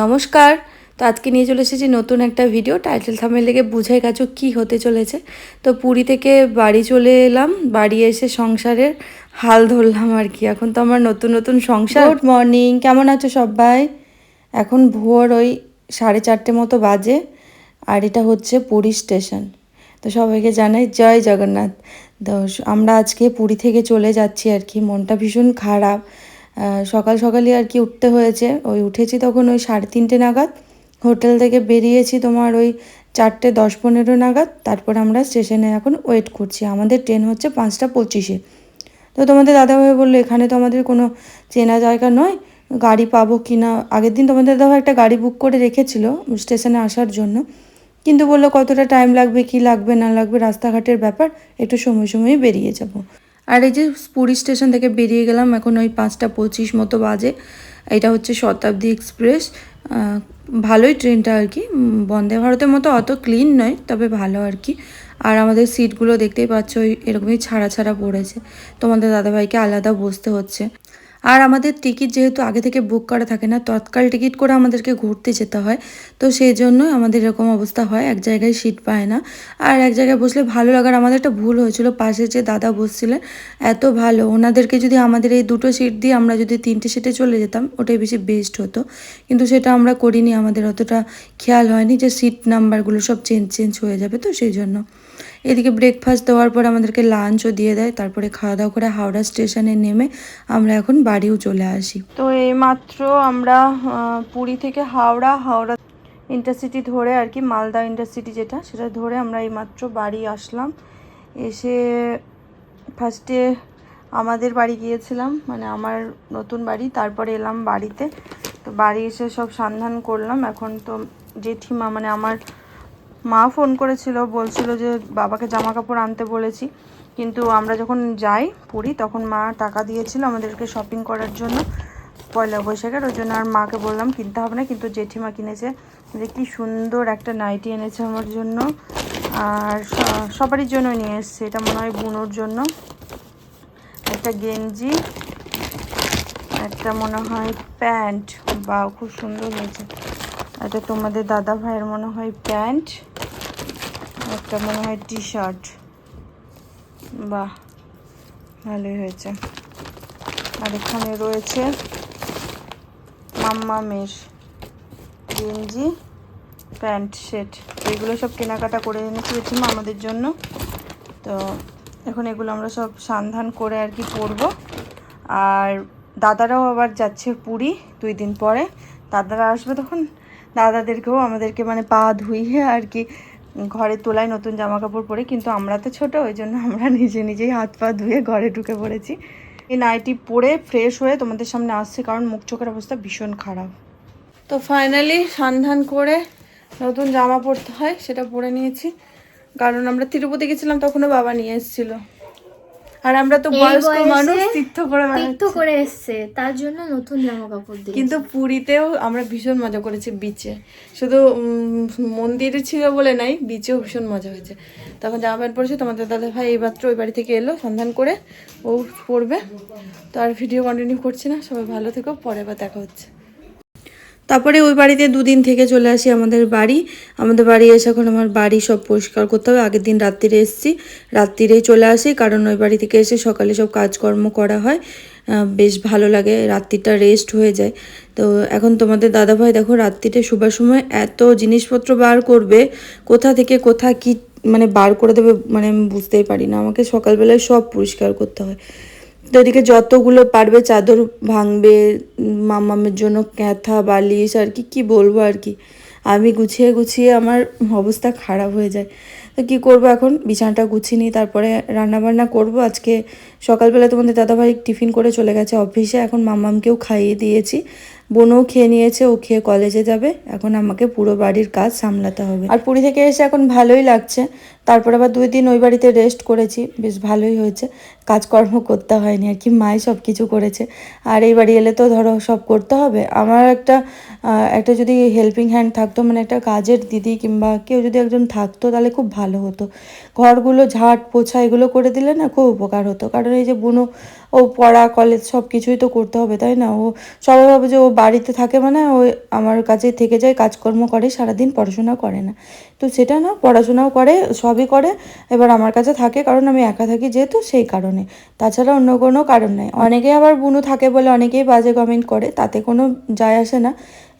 নমস্কার, তো আজকে নিয়ে চলে এসেছি নতুন একটা ভিডিও টাইটেল থামের লেগে বুঝে গেছো কি হতে চলেছে। তো পুরী থেকে বাড়ি চলে এলাম, বাড়ি এসে সংসারের হাল ধরলাম আর কি। এখন তো আমার নতুন নতুন সংসার। গুড মর্নিং কেমন আছো সবাই? এখন ভোর ওই সাড়ে চারটে মতো বাজে, আর এটা হচ্ছে পুরী স্টেশন তো সবাইকে জানাই জয় জগন্নাথ। তো আমরা আজকে পুরী থেকে চলে যাচ্ছি আর কি, মনটা ভীষণ খারাপ। সকাল সকালই আর কি উঠতে হয়েছে। ওই উঠেছি তখন ওই সাড়ে তিনটে নাগাদ। হোটেল থেকে বেরিয়েছি তোমার ওই চারটে দশ পনেরো নাগাদ। তারপর আমরা স্টেশনে এখন ওয়েট করছি। আমাদের ট্রেন হচ্ছে পাঁচটা পঁচিশে। তো তোমাদের দাদাভাই বলল, এখানে তো আমাদের কোনো চেনা জায়গা নয়। গাড়ি পাবো কি না? আগের দিন তোমাদের দাদাভাই একটা গাড়ি বুক করে রেখেছিল স্টেশনে আসার জন্য। কিন্তু বলল, কতটা টাইম লাগবে, কি লাগবে, না লাগবে, রাস্তাঘাটের ব্যাপার, একটু সময় সময়ই বেরিয়ে যাব। আর এই যে পুরী স্টেশন থেকে বেরিয়ে গেলাম, এখন ওই পাঁচটা পঁচিশ মতো বাজে। এটা হচ্ছে শতাব্দী এক্সপ্রেস। ভালোই ট্রেনটা আর কি। বন্দে ভারতের মতো অত ক্লিন নয়, তবে ভালো আর কি। আর আমাদের সিটগুলো দেখতেই পাচ্ছ, ওই এরকমই ছাড়া ছাড়া পড়েছে। তোমাদের দাদাভাইকে আলাদা বসতে হচ্ছে। আর আমাদের টিকিট যেহেতু আগে থেকে বুক করা থাকে না, তৎকাল টিকিট করে আমাদেরকে ঘুরতে যেতে হয়। তো সেই জন্যই আমাদের এরকম অবস্থা হয়, এক জায়গায় সিট পায় না। আর এক জায়গায় বসলে ভালো লাগার আমাদের একটা ভুল হয়েছিল পাশে যে দাদা বসছিলেন, এত ভালো। ওনাদেরকে যদি আমাদের এই দুটো সিট দিয়ে আমরা যদি তিনটে সিটে চলে যেতাম, ওটাই বেশি বেস্ট হতো। কিন্তু সেটা আমরা করিনি, আমাদের অতটা খেয়াল হয়নি যে সিট নাম্বারগুলো সব চেঞ্জ চেঞ্জ হয়ে যাবে তো সেই জন্য। এদিকে ব্রেকফাস্ট দেওয়ার পর আমাদেরকে লাঞ্চও দিয়ে দেয়। তারপরে খাওয়া দাওয়া করে হাওড়া স্টেশনে নেমে আমরা এখন বাড়িও চলে আসি। তো এইমাত্র আমরা পুরী থেকে হাওড়া হাওড়া ইন্টারসিটি ধরে আর কি, মালদা ইন্টারসিটি যেটা, সেটা ধরে আমরা এইমাত্র বাড়ি আসলাম। এসে ফার্স্টে আমাদের বাড়ি গিয়েছিলাম মানে আমার নতুন বাড়ি, তারপরে এলাম বাড়িতে। তো বাড়ি এসে সব সন্ধান করলাম। এখন তো জেঠিমা মানে আমার মা ফোন করেছিল, বলছিল যে বাবাকে জামা কাপড় আনতে বলেছি। কিন্তু আমরা যখন যাই পুরী, তখন মা টাকা দিয়েছিল আমাদেরকে শপিং করার জন্য, পয়লা বৈশাখের। ওই জন্য আর মাকে বললাম, কিনতে হবে না। কিন্তু জেঠিমা কিনেছে। যে কি সুন্দর একটা নাইটি এনেছে আমার জন্য। আর সবারই জন্য নিয়ে এসছে। এটা মনে হয় বুনোর জন্য। একটা গেঞ্জি, একটা মনে হয় প্যান্ট। বা খুব সুন্দর হয়েছে। এটা তোমাদের দাদা ভাইয়ের মনে হয় প্যান্ট। একটা মনে হয় টি শার্ট বাহ, ভালোই হয়েছে। আর এখানে রয়েছে মাম্মামের গেঞ্জি, প্যান্ট সেট এগুলো সব কেনাকাটা করে এনেছি আমাদের জন্য। তো এখন এগুলো আমরা সব সন্ধান করে আর কি পরবো। আর দাদারাও আবার যাচ্ছে পুরী দুই দিন পরে। দাদারা আসবে তখন? দাদাদেরকেও আমাদেরকে মানে পা ধুইয়ে আর কি ঘরে তোলায় নতুন জামা কাপড় পরে, কিন্তু আমরা তো ছোটো, ওই জন্য আমরা নিজে নিজেই হাত পা ধুয়ে ঘরে ঢুকে পড়েছি। এই নাইটি পরে ফ্রেশ হয়ে তোমাদের সামনে আসছে, কারণ মুখ চোখের অবস্থা ভীষণ খারাপ। তো ফাইনালি সন্ধান করে নতুন জামা পরতে হয়, সেটা পরে নিয়েছি। কারণ আমরা তিরুপতি গেছিলাম, তখনও বাবা নিয়ে এসেছিল। আর আমরা তো বয়স্ক মানুষ তীর্থ করে তীর্থ করে এসছে। তার জন্য নতুন জামা কাপড় দিয়ে কিন্তু পুরীতেও আমরা ভীষণ মজা করেছি বিচে শুধু মন্দিরে ছিল বলে নাই বিচেও ভীষণ মজা হয়েছে। তখন জামা প্যান্ট পরেছে তোমাদের দাদা ভাই এইমাত্র ওই বাড়ি থেকে এলো সন্ধান করে ও পড়বে তো আর ভিডিও কন্টিনিউ করছি না সবাই ভালো থেকো পরে বা দেখা হচ্ছে। তারপরে ওই বাড়িতে দুদিন থেকে চলে আসি আমাদের বাড়ি। আমাদের বাড়ি এসে এখন আমার বাড়ি সব পরিষ্কার করতে হবে। আগের দিন রাত্রিরে এসেছি। রাত্রিরেই চলে আসি, কারণ ওই বাড়ি থেকে এসে সকালে সব কাজকর্ম করা হয়। বেশ ভালো লাগে, রাত্রিটা রেস্ট হয়ে যায়। তো এখন তোমাদের দাদাভাই দেখো রাত্রিতে শোবার সময় এত জিনিসপত্র বার করবে, কোথা থেকে কোথা কি মানে বার করে দেবে মানে আমি বুঝতেই পারি না। আমাকে সকালবেলায় সব পরিষ্কার করতে হয়। তো এদিকে যতগুলো পারবে চাদর ভাঙবে মামামের জন্য ক্যাথা, বালিশ, আর কি কি বলব আর কি। আমি গুছিয়ে গুছিয়ে আমার অবস্থা খারাপ হয়ে যায়। তো কী করব এখন? বিছানাটা গুছিয়ে নিই, তারপরে রান্নাবান্না করব। আজকে সকালবেলা তোমাদের দাদাভাই টিফিন করে চলে গেছে অফিসে। এখন মামামকেও খাইয়ে দিয়েছি। বোনও খেয়ে নিয়েছে, ও খেয়ে কলেজে যাবে। এখন আমাকে পুরো বাড়ির কাজ সামলাতে হবে। আর পুরী থেকে এসে এখন ভালোই লাগছে। তারপর আবার দুই দিন ওই বাড়িতে রেস্ট করেছি। বেশ ভালোই হয়েছে। কাজকর্ম করতে হয়নি। আর কি মাই সব কিছু করেছে। আর এই বাড়ি এলে তো ধরো সব করতে হবে। আমার একটা একটা যদি হেল্পিং হ্যান্ড থাকতো মানে একটা কাজের দিদি কিংবা কেউ যদি একজন থাকতো, তাহলে খুব ভালো হতো। ঘরগুলো ঝাড় পোছা এগুলো করে দিলে না খুব উপকার হতো। কারণ এই যে বুনো, ও পড়া কলেজ সব কিছুই তো করতে হবে, তাই না? ও সবাই ভাবে যে ও বাড়িতে থাকে মানে ও আমার কাছে থেকে যায়, কাজকর্ম করে, সারাদিন পড়াশোনা করে না। তো সেটা না, পড়াশোনাও করে, সবই করে, এবার আমার কাছে থাকে, কারণ আমি একা থাকি যেহেতু সেই কারণে। তাছাড়া অন্য কোনো কারণ নেই। অনেকেই আবার বুনু থাকে বলে অনেকেই বাজে কমেন্ট করে, তাতে কোনো যায় আসে না।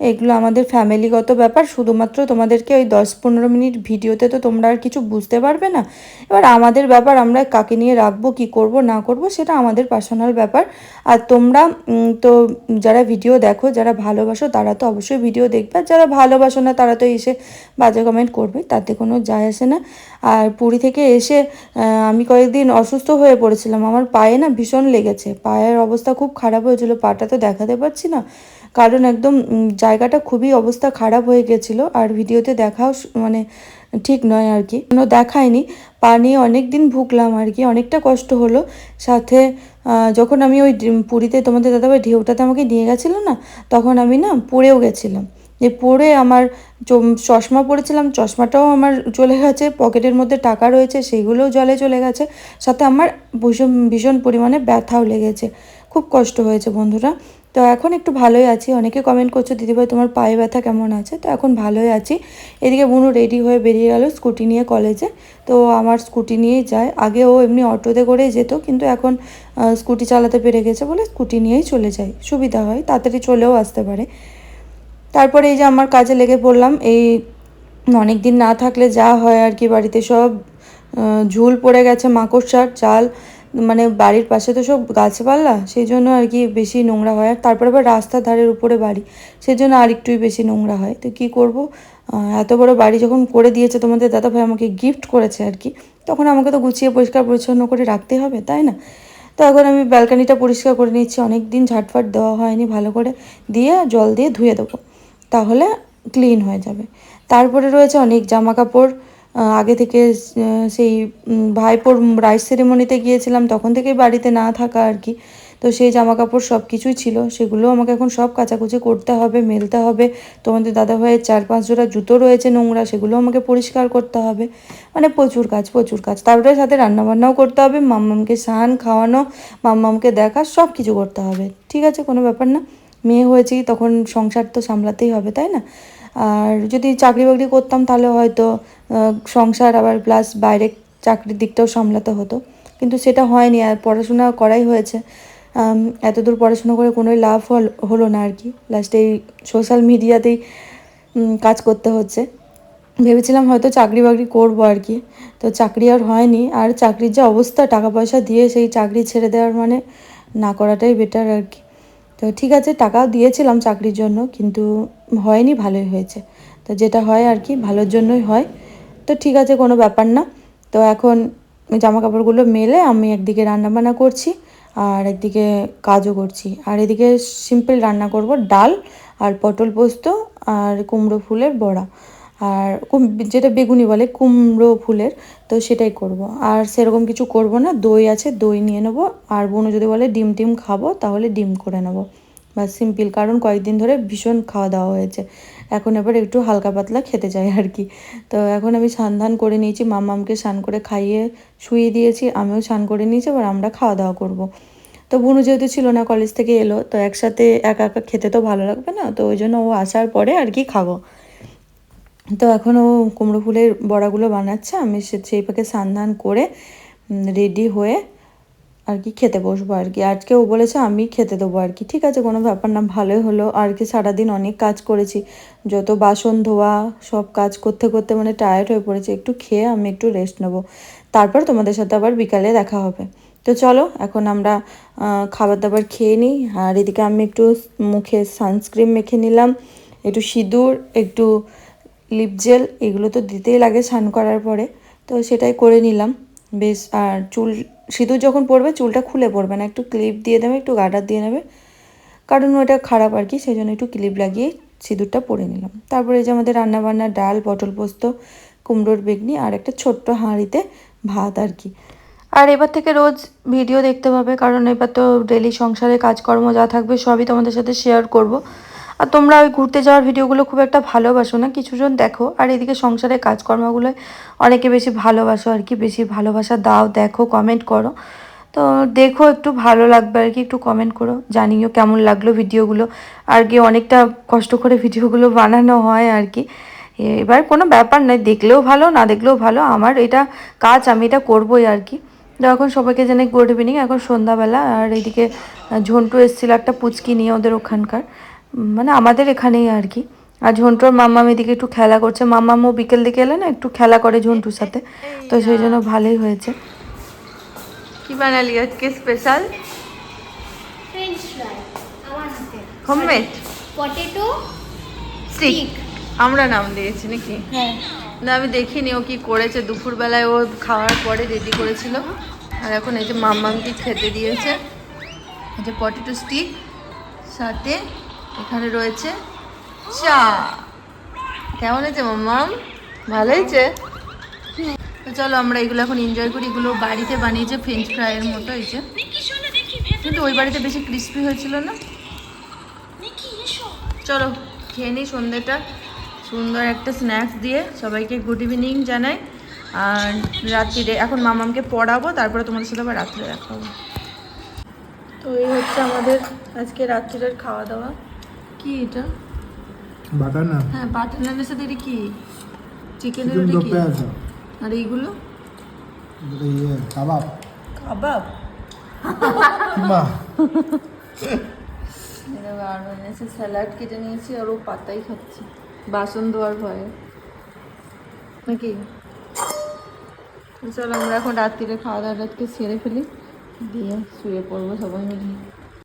এগুলো আমাদের ফ্যামিলিগত ব্যাপার, শুধুমাত্র তোমাদেরকে ওই দশ পনেরো মিনিট ভিডিওতে তো তোমরা আর কিছু বুঝতে পারবে না। এবার আমাদের ব্যাপার আমরা কাকে নিয়ে রাখব, কি করব, না করব, সেটা আমাদের পার্সোনাল ব্যাপার। আর তোমরা তো যারা ভিডিও দেখো, যারা ভালোবাসো, তারা তো অবশ্যই ভিডিও দেখবে। যারা ভালোবাসো না, তারা তো এসে বাজে কমেন্ট করবে, তাতে কোনো যায় আসে না। আর পুরী থেকে এসে আমি কয়েকদিন অসুস্থ হয়ে পড়েছিলাম। আমার পায়ে না ভীষণ লেগেছে। পায়ের অবস্থা খুব খারাপ হয়েছিল, পাটা তো দেখাতে পারছি না। কারণ একদম জায়গাটা খুবই অবস্থা খারাপ হয়ে গেছিল, আর ভিডিওতে দেখাও মানে ঠিক নয় আর কি। কোনো দেখায়নি, পা নিয়ে অনেক দিন ভুগলাম আর কি, অনেকটা কষ্ট হলো। সাথে যখন আমি ওই পুরীতে তোমাদের দাদাভাই ঢেউটাতে আমাকে নিয়ে গেছিল না, তখন আমি না পড়েও গেছিলাম। যে পড়ে আমার চশমা পরেছিলাম চশমাটাও আমার চলে গেছে, পকেটের মধ্যে টাকা রয়েছে, সেগুলোও জলে চলে গেছে, সাথে আমার ভীষণ ভীষণ পরিমাণে ব্যথাও লেগেছে। খুব কষ্ট হয়েছে বন্ধুরা। তো এখন একটু ভালোই আছি। অনেকে কমেন্ট করছ, দিদিভাই, তোমার পায়ে ব্যথা কেমন আছে? তো এখন ভালোই আছি। এদিকে বুনু রেডি হয়ে বেরিয়ে গেল স্কুটি নিয়ে কলেজে তো আমার স্কুটি নিয়েই যায়। আগে ও এমনি অটোতে করেই যেত, কিন্তু এখন স্কুটি চালাতে পেরে গেছে বলে স্কুটি নিয়েই চলে যায় সুবিধা হয়, তাড়াতাড়ি চলেও আসতে পারে। তারপরে এই যে আমার কাজে লেগে পড়লাম, এই অনেক দিন না থাকলে যা হয় আর কি বাড়িতে সব ঝুল পড়ে গেছে, মাকড়সার, চাল মানে বাড়ির পাশে তো সব গাছপালা, সেই জন্য আর কি বেশি নোংরা হয়। আর তারপরে আবার রাস্তার ধারের উপরে বাড়ি, সেই জন্য আর একটুই বেশি নোংরা হয়। তো কি করব? এত বড় বাড়ি যখন করে দিয়েছে তোমাদের দাদা ভাই আমাকে গিফট করেছে আর কি, তখন আমাকে তো গুছিয়ে পরিষ্কার পরিচ্ছন্ন করে রাখতে হবে, তাই না? তো এখন আমি ব্যালকানিটা পরিষ্কার করে নিচ্ছি অনেক দিন ঝাটফাট দেওয়া হয়নি, ভালো করে দিয়ে জল দিয়ে ধুয়ে দেবো, তাহলে ক্লিন হয়ে যাবে। তারপরে রয়েছে অনেক জামা কাপড় আগে থেকে সেই ভাইপোর রাইস সেরেমনিতে গিয়েছিলাম, তখন থেকে বাড়িতে না থাকা আর কি। তো সেই জামা কাপড় সব কিছুই ছিল, সেগুলো আমাকে এখন সব কাচাকুচি করতে হবে, মেলতে হবে। তোমাদের দাদা ভাইয়ের চার পাঁচ জোড়া জুতো রয়েছে, নোংরা, সেগুলো আমাকে পরিষ্কার করতে হবে। মানে প্রচুর কাজ প্রচুর কাজ। তারপরে সাথে রান্নাবান্নাও করতে হবে, মাম্মামকে স্নান খাওয়ানো, মাম্মামকে দেখা সব কিছু করতে হবে। ঠিক আছে, কোনো ব্যাপার না। মেয়ে হয়েছি, তখন সংসার তো সামলাতেই হবে, তাই না? আর যদি চাকরি বাকরি করতাম তাহলে হয়তো সংসার আবার প্লাস বাইরে চাকরির দিকটাও সামলাতে হতো। কিন্তু সেটা হয়নি আর পড়াশোনা করাই হয়েছে। এতদূর পড়াশোনা করে কোনোই লাভ হল- হলো না আর কি। লাস্টে এই সোশ্যাল মিডিয়াতেই কাজ করতে হচ্ছে। ভেবেছিলাম হয়তো চাকরি বাকরি করব আর কি। তো চাকরি আর হয়নি। আর চাকরির যে অবস্থা, টাকা পয়সা দিয়ে সেই চাকরি ছেড়ে দেওয়ার মানে না করাটাই বেটার আর কি। তো ঠিক আছে, টাকাও দিয়েছিলাম চাকরির জন্য। কিন্তু হয়নি, ভালোই হয়েছে। তো যেটা হয় আর কি, ভালোর জন্যই হয়। তো ঠিক আছে, কোনো ব্যাপার না। তো এখন জামা কাপড়গুলো মেলে আমি একদিকে রান্নাবান্না করছি আর একদিকে কাজও করছি। আর এদিকে সিম্পল রান্না করব ডাল আর পটল পোস্ত আর কুমড়ো ফুলের বড়া। আর কুম- যেটা বেগুনি বলে কুমড়ো ফুলের, তো সেটাই করব। আর সেরকম কিছু করব না, দই আছে, দই নিয়ে নেব। আর বোনও যদি বলে ডিম টিম খাব, তাহলে ডিম করে নেব। বা সিম্পল কারণ কয়েকদিন ধরে ভীষণ খাওয়া দাওয়া হয়েছে। এখন এবার একটু হালকা পাতলা খেতে চাই আর কি। তো এখন আমি স্নান ধান করে নিয়েছি মামামকে স্নান করে খাইয়ে শুয়ে দিয়েছি, আমিও স্নান করে নিয়েছি, এবার আমরা খাওয়া দাওয়া করব। তো বুনু যেহেতু ছিল না কলেজ থেকে এলো, তো একসাথে একা একা খেতে তো ভালো লাগবে না, তো ওই জন্য ও আসার পরে আর কি খাব। তো এখন ও কুমড়ো ফুলের বড়াগুলো বানাচ্ছে, আমি সেই পাকে স্নান করে রেডি হয়ে আর কি খেতে বসবো আর কি। আজকে ও বলেছে, আমি খেতে দেবো আর কি। ঠিক আছে, কোনো ব্যাপার না, ভালোই হলো। আর কি সারাদিন অনেক কাজ করেছি। যত বাসন, ধোয়া, সব কাজ করতে করতে মানে টায়ার্ড হয়ে পড়েছে। একটু খেয়ে আমি একটু রেস্ট নেব। তারপর তোমাদের সাথে আবার বিকালে দেখা হবে। তো চলো, এখন আমরা খাবার দাবার খেয়ে নিই। আর এদিকে আমি একটু মুখে সানস্ক্রিন মেখে নিলাম। একটু সিঁদুর, একটু লিপ জেল এগুলো তো দিতেই লাগে স্নান করার পরে। তো সেটাই করে নিলাম। বেশ, আর চুল সিঁদুর যখন পরবে, চুলটা খুলে পড়বে না। একটু ক্লিপ দিয়ে দেবে, একটু গার্ডার দিয়ে নেবে। কারণ ওটা খারাপ আর কি, সেই জন্য একটু ক্লিপ লাগিয়ে সিঁদুরটা পরে নিলাম। তারপরে যে আমাদের রান্নাবান্না ডাল, পটল পোস্ত, কুমড়োর বেগনি আর একটা ছোট্ট হাঁড়িতে ভাত আর কি। আর এবার থেকে রোজ ভিডিও দেখতে পাবে কারণ এবার তো ডেলি সংসারে কাজকর্ম যা থাকবে সবই তোমাদের সাথে শেয়ার করব। আর তোমরা ওই ঘুরতে যাওয়ার ভিডিওগুলো খুব একটা ভালোবাসো না। কিছুজন দেখো, আর এদিকে সংসারের কাজকর্মগুলো অনেকে বেশি ভালোবাসো আর কি, বেশি ভালোবাসা দাও, দেখো কমেন্ট করো। তো দেখো, একটু ভালো লাগবে আর কি, একটু কমেন্ট করো, জানিও কেমন লাগল ভিডিওগুলো। আর কি অনেকটা কষ্ট করে ভিডিওগুলো বানানো হয় আর কি। এবার কোনো ব্যাপার নয়, দেখলেও ভালো, না দেখলেও ভালো, আমার এটা কাজ, আমি এটা করবোই আর কি। তো এখন সবাইকে জানাই গুড ইভিনিং এখন সন্ধ্যাবেলা, আর এইদিকে ঝন্টু এসেছিল একটা পুচকি নিয়ে ওদের ওখানকার। মানে আমাদের এখানেই আর কি। আর ঝন্টুর মাম্মাম এদিকে একটু খেলা করছে। মাম্মামও বিকেল দিকে এলে না একটু খেলা করে ঝন্টুর সাথে। তো সেই জন্য ভালোই হয়েছে। কি বানালি আজকে স্পেশাল ফ্রেঞ্চ ফ্রাই আমার হোমমেড পটেটো স্টিক আমরা নাম দিয়েছি নাকি? হ্যাঁ। না আমি দেখিনি ও কি করেছে। দুপুরবেলায় ও খাওয়ার পরে রেডি করেছিল। আর এখন এই যে মাম্মামকে খেতে দিয়েছে। এই যে পটেটো স্টিক সাথে এখানে রয়েছে চা। কেমন হয়েছে মাম্মাম ভালো হয়েছে? তো চলো আমরা এগুলো এখন এনজয় করি। এগুলো বাড়িতে বানিয়েছে ফ্রেঞ্চ ফ্রাইয়ের মতো যে। কিন্তু ওই বাড়িতে বেশি ক্রিস্পি হয়েছিল না? চলো খেয়ে নিই সন্ধ্যেটা। সুন্দর একটা স্ন্যাক্স দিয়ে সবাইকে গুড ইভিনিং জানাই। আর রাত্রিরে এখন মামামকে পড়াবো, তারপরে তোমাদের সাথে আবার রাত্রে দেখা হবে। তো এই হচ্ছে আমাদের আজকে রাত্রিরের খাওয়া দাওয়া। কি এটা? বাটার না হ্যাঁ বাটার নানের সাথে এটা কি? চিকেনের চিকেন ওটা কি? আর এইগুলো? এটা ইয়ে কাবাব। কাবাব? কিমা এটা এনেছে স্যালাড কেটে নিয়েছি আর ও পাতাই খাচ্ছে। বাসন ধোয়ার ভয়ে। নাকি? চলো আমরা এখন রাত্রিরে খাওয়া দাওয়া আজকে সেরে ফেলি। দিয়ে শুয়ে পড়ব সবাই মিলে।